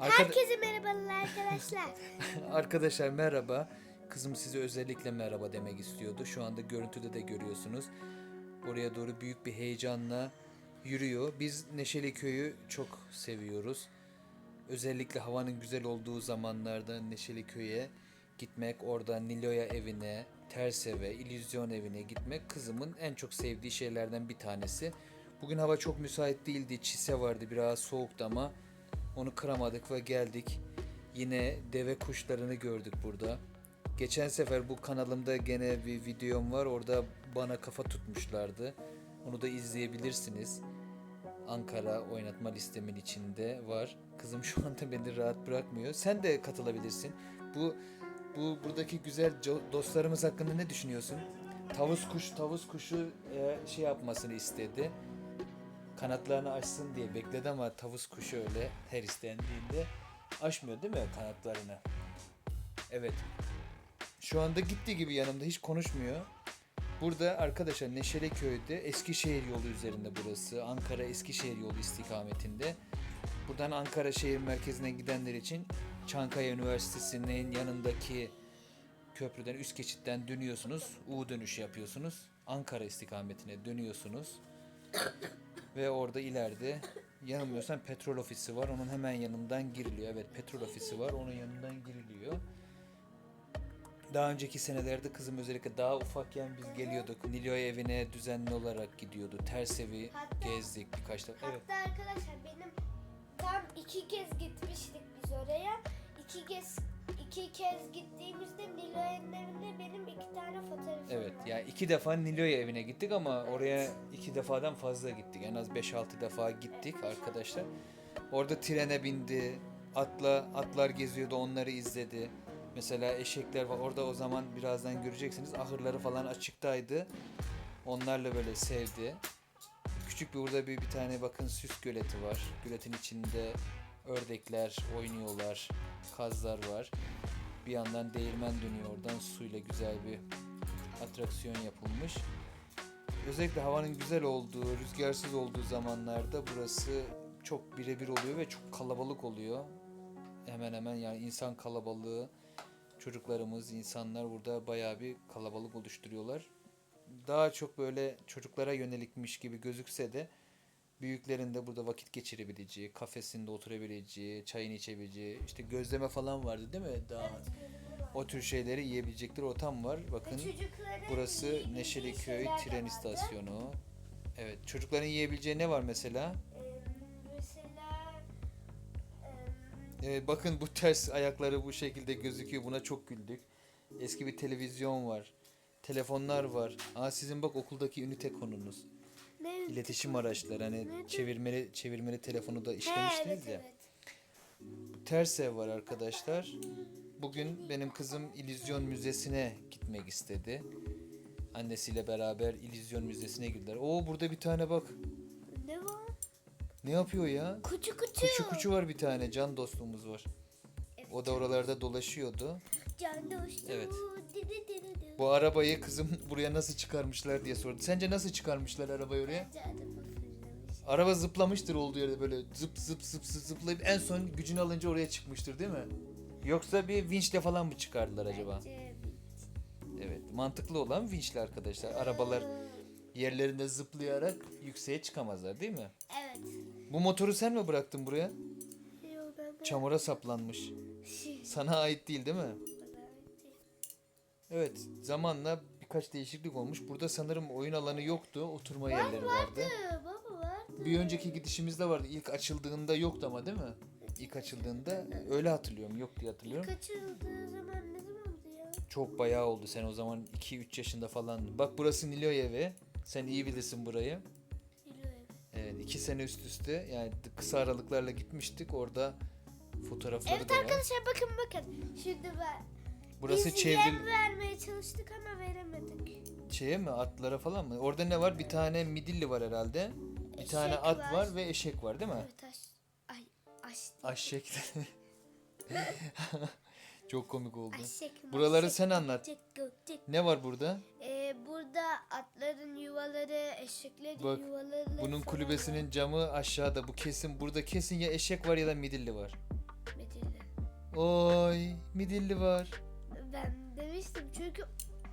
Arkada- Herkese merhabalar arkadaşlar. Arkadaşlar merhaba. Kızım size özellikle merhaba demek istiyordu. Şu anda görüntüde de görüyorsunuz. Oraya doğru büyük bir heyecanla yürüyor. Biz Neşeli Köy'ü çok seviyoruz. Özellikle havanın güzel olduğu zamanlarda Neşeli Köy'e gitmek, orada Niloya evine, Terseve, İllüzyon evine gitmek kızımın en çok sevdiği şeylerden bir tanesi. Bugün hava çok müsait değildi, çise vardı, biraz soğuktu ama onu kıramadık ve geldik. Yine deve kuşlarını gördük burada. Geçen sefer bu kanalımda gene bir videom var. Orada bana kafa tutmuşlardı. Onu da izleyebilirsiniz. Ankara oynatma listemin içinde var. Kızım şu anda beni rahat bırakmıyor. Sen de katılabilirsin. Bu bu buradaki güzel dostlarımız hakkında ne düşünüyorsun? Tavus kuş, tavus kuşu e, şey yapmasını istedi. Kanatlarını açsın diye bekledi ama tavus kuşu öyle her istendiğinde açmıyor değil mi kanatlarını? Evet. Şu anda gittiği gibi yanımda hiç konuşmuyor. Burada arkadaşlar Neşeli Köy'de Eskişehir yolu üzerinde burası. Ankara Eskişehir yolu istikametinde. Buradan Ankara şehir merkezine gidenler için Çankaya Üniversitesi'nin yanındaki köprüden üst geçitten dönüyorsunuz. U dönüşü yapıyorsunuz. Ankara istikametine dönüyorsunuz. Ve orada ileride yanılmıyorsam petrol ofisi var. Onun hemen yanından giriliyor. Evet petrol ofisi var. Onun yanından giriliyor. Daha önceki senelerde kızım özellikle daha ufakken biz geliyorduk. Nilay evine düzenli olarak gidiyordu. Ters evi Hatta- gezdik birkaç defa. Evet. Hatta arkadaşlar benim tam iki kez gitmiştik biz oraya. İki kez iki kez gittiğimizde Nilo'nun evinde benim iki tane fotoğrafım Evet var. yani iki defa Niloy evine gittik ama oraya iki defadan fazla gittik. En az 5-6 defa gittik arkadaşlar. Orada trene bindi. Atla atlar geziyordu onları izledi. Mesela eşekler var. Orada o zaman birazdan göreceksiniz. Ahırları falan açıktaydı. Onlarla böyle sevdi. Küçük bir burada bir, bir tane bakın süs göleti var. Göletin içinde ördekler oynuyorlar. Kazlar var. Bir yandan değirmen dönüyor oradan suyla güzel bir atraksiyon yapılmış. Özellikle havanın güzel olduğu, rüzgarsız olduğu zamanlarda burası çok birebir oluyor ve çok kalabalık oluyor. Hemen hemen yani insan kalabalığı, çocuklarımız, insanlar burada bayağı bir kalabalık oluşturuyorlar. Daha çok böyle çocuklara yönelikmiş gibi gözükse de büyüklerin de burada vakit geçirebileceği, kafesinde oturabileceği, çayını içebileceği, işte gözleme falan vardı değil mi? Daha o tür şeyleri yiyebilecekleri ortam var. Bakın burası Neşeli Köy tren vardı. istasyonu. Evet, çocukların yiyebileceği ne var mesela? Ee, Ee, bakın bu ters ayakları bu şekilde gözüküyor. Buna çok güldük. Eski bir televizyon var. Telefonlar var. Aa sizin bak okuldaki ünite konunuz. Ne? İletişim araçları hani çevirmeli çevirmeli telefonu da işlemiştiniz evet, ya. evet. Ters ev var arkadaşlar. Bugün benim kızım İllüzyon Müzesi'ne gitmek istedi. Annesiyle beraber İllüzyon Müzesi'ne girdiler. Oo burada bir tane bak. Ne var? Ne yapıyor ya? Kuçu kuçu. Kuçu kuçu var bir tane. Can dostluğumuz var. O da oralarda dolaşıyordu. Can dostum. Evet. Bu arabayı kızım buraya nasıl çıkarmışlar diye sordu. Sence nasıl çıkarmışlar arabayı oraya? Bence adamı fırlamış. Araba zıplamıştır olduğu yerde böyle zıp zıp zıp zıp zıplayıp en son gücünü alınca oraya çıkmıştır değil mi? Yoksa bir vinçle falan mı çıkardılar acaba? Bence Evet mantıklı olan vinçli arkadaşlar. Arabalar yerlerinde zıplayarak yükseğe çıkamazlar değil mi? Evet. Bu motoru sen mi bıraktın buraya? Çamura saplanmış. Sana ait değil değil mi? Evet zamanla birkaç değişiklik olmuş. Burada sanırım oyun alanı yoktu. Oturma yerleri vardı. Ee, baba vardı. Bir önceki gidişimizde vardı. İlk açıldığında yoktu ama değil mi? İlk açıldığında öyle hatırlıyorum. Yok diye hatırlıyorum. Kaçırıldığı zaman ne zamandı ya? Çok bayağı oldu. Sen o zaman 2-3 yaşında falan. Bak burası Niloy evi. Sen iyi bilirsin burayı. Biliyorum. Evet, iki sene üst üste yani kısa aralıklarla gitmiştik. Orada fotoğrafları Evet da var. arkadaşlar bakın bakın. Şimdi ben. Burası Biz çevril yem vermeye çalıştık ama veremedik. şeye mi atlara falan mı? Orada ne var? Bir tane midilli var herhalde. Bir Eşek tane at var. var. ve eşek var değil mi? Evet aş. Ay aş. Aşek. Çok komik oldu. Aşek. Buraları maşek, sen anlat. cik, gık, cik. Ne var burada? Ee, burada atların yuvaları, eşeklerin Bak, yuvaları Bunun falan kulübesinin var. camı aşağıda. Bu kesin burada kesin ya eşek var ya da midilli var. Oy midilli var. Ben demiştim çünkü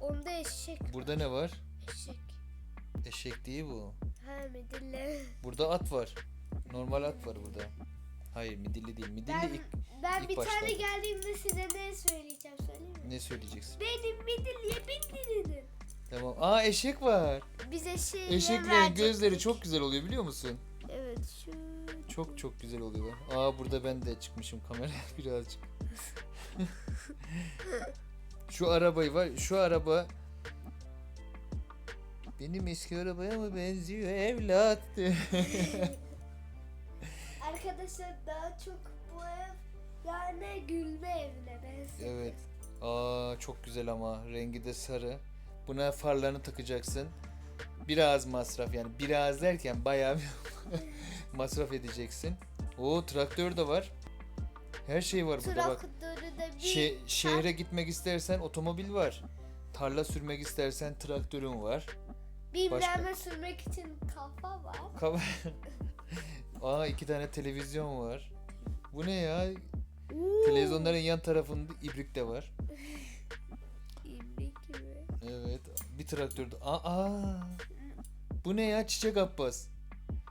onda eşek. Burada ne var? Eşek. Eşek değil bu. Ha midilli. Burada at var. Normal at var burada. Hayır midilli değil. Midilli Ben, ilk ben ilk bir tane başlarda. geldiğimde size ne söyleyeceğim söyleyeyim mi? ne söyleyeceksin? Benim midilliye bindirin. Tamam. Aa eşek var. Biz eşeğe Eşeklerin verecektik. gözleri çok güzel oluyor biliyor musun? Evet şu. Çok çok güzel oluyorlar. Aa burada ben de çıkmışım kameraya birazcık. şu arabayı var. Şu araba benim eski arabaya mı benziyor evlat? Arkadaşlar daha çok bu ev yani gülme evine benziyor. evet. Aa çok güzel ama rengi de sarı. Buna farlarını takacaksın. Biraz masraf yani biraz derken bayağı bir masraf edeceksin. O traktör de var. Her şey var burada bak. Traktörü de bir Şe- şehre gitmek istersen otomobil var. Tarla sürmek istersen traktörün var. bilmem sürmek için kafa var. Ka- Aa iki tane televizyon var. Bu ne ya? Televizyonların yan tarafında ibrik de var. İbrik gibi. Evet. Bir traktör de. Aa, aa. Bu ne ya? Çiçek Abbas.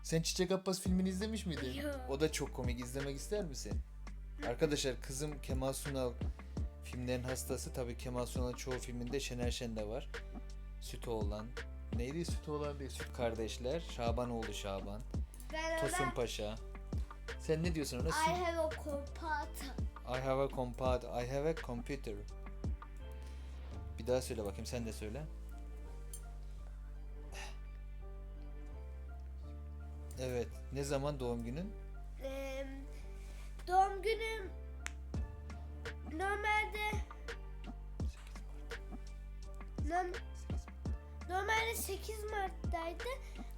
Sen Çiçek Abbas filmini izlemiş miydin? Yok. O da çok komik. İzlemek ister misin? Arkadaşlar kızım Kemal Sunal filmlerin hastası. Tabii Kemal Sunal'ın çoğu filminde Şener Şen de var. Süt oğlan. Neydi süt oğlan değil. Süt kardeşler. Şabanoğlu Şaban. Ben Tosun ona Paşa. Sen ne diyorsun ona? I have a computer. I have a computer. I have a computer. Bir daha söyle bakayım sen de söyle. Evet. Ne zaman doğum günün? 8 Mart'taydı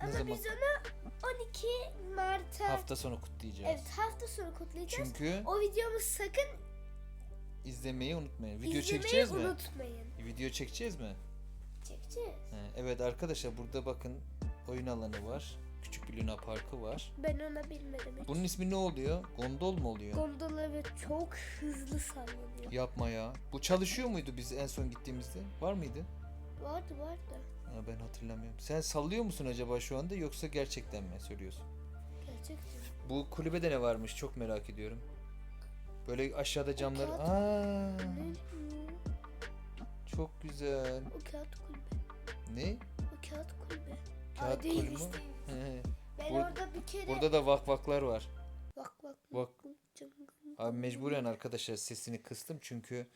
ama zaman? biz onu 12 Mart'a Hafta sonu kutlayacağız. evet hafta sonu kutlayacağız. Çünkü O videomu sakın izlemeyi unutmayın. Video izlemeyi çekeceğiz mi? unutmayın. Video çekeceğiz mi? Çekeceğiz. Evet arkadaşlar burada bakın oyun alanı var. Küçük bir Luna Parkı var. Ben ona bilmedim hiç. Bunun ismi ne oluyor? Gondol mu oluyor? Gondola ve çok hızlı sallanıyor. Yapma ya. Bu çalışıyor muydu biz en son gittiğimizde? Var mıydı? Vardı vardı. Ha, ben hatırlamıyorum. Sen sallıyor musun acaba şu anda yoksa gerçekten mi söylüyorsun? Gerçekten. Bu kulübede ne varmış çok merak ediyorum. Böyle aşağıda camlar. kağıt. Aa, çok güzel. O kağıt kulübe. Ne? O kağıt kulübe. Kağıt değil kulübü işte. He. Ben Bur- orada bir kere... Burada da vakvaklar var. Bak bak. Bak. Abi mecburen arkadaşlar sesini kıstım çünkü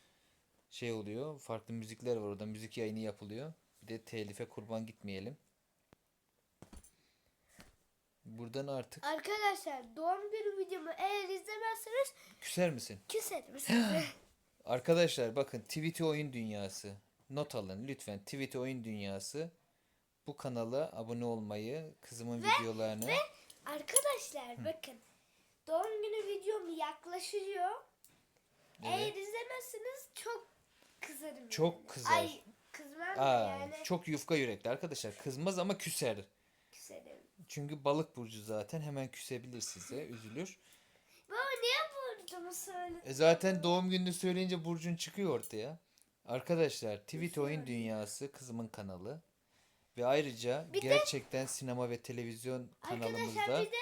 şey oluyor. Farklı müzikler var orada. Müzik yayını yapılıyor. Bir de telife kurban gitmeyelim. Buradan artık Arkadaşlar doğum günü videomu eğer izlemezseniz küser misin? küserim size. Arkadaşlar bakın Tweety Oyun Dünyası. Not alın lütfen Tweety Oyun Dünyası. Bu kanala abone olmayı, kızımın videolarını Arkadaşlar bakın. Doğum günü videom yaklaşıyor. Eğer Evet. izlemezseniz çok kızarım. Çok yani. kızar. Ay kızmam da Aa, yani çok yufka yürekli arkadaşlar. Kızmaz ama küser. küserim. Çünkü balık burcu zaten hemen küsebilir size, üzülür. Baba niye burcumu söyledin? E zaten doğum gününü söyleyince Burcun çıkıyor ortaya. Arkadaşlar Tweet Oyun Dünyası kızımın kanalı. Ve ayrıca gerçekten sinema ve televizyon Arkadaşlar kanalımızda bir de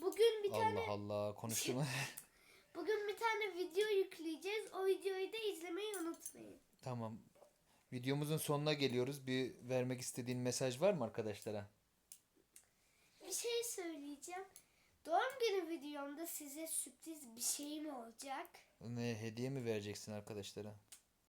bugün bir tane Allah Allah konuştum. bugün bir tane video yükleyeceğiz. O videoyu da izlemeyi unutmayın. tamam. Videomuzun sonuna geliyoruz. Bir vermek istediğin mesaj var mı arkadaşlara? Bir şey söyleyeceğim. Doğum günü videomda size sürpriz bir şeyim olacak. Ne hediye mi vereceksin arkadaşlara?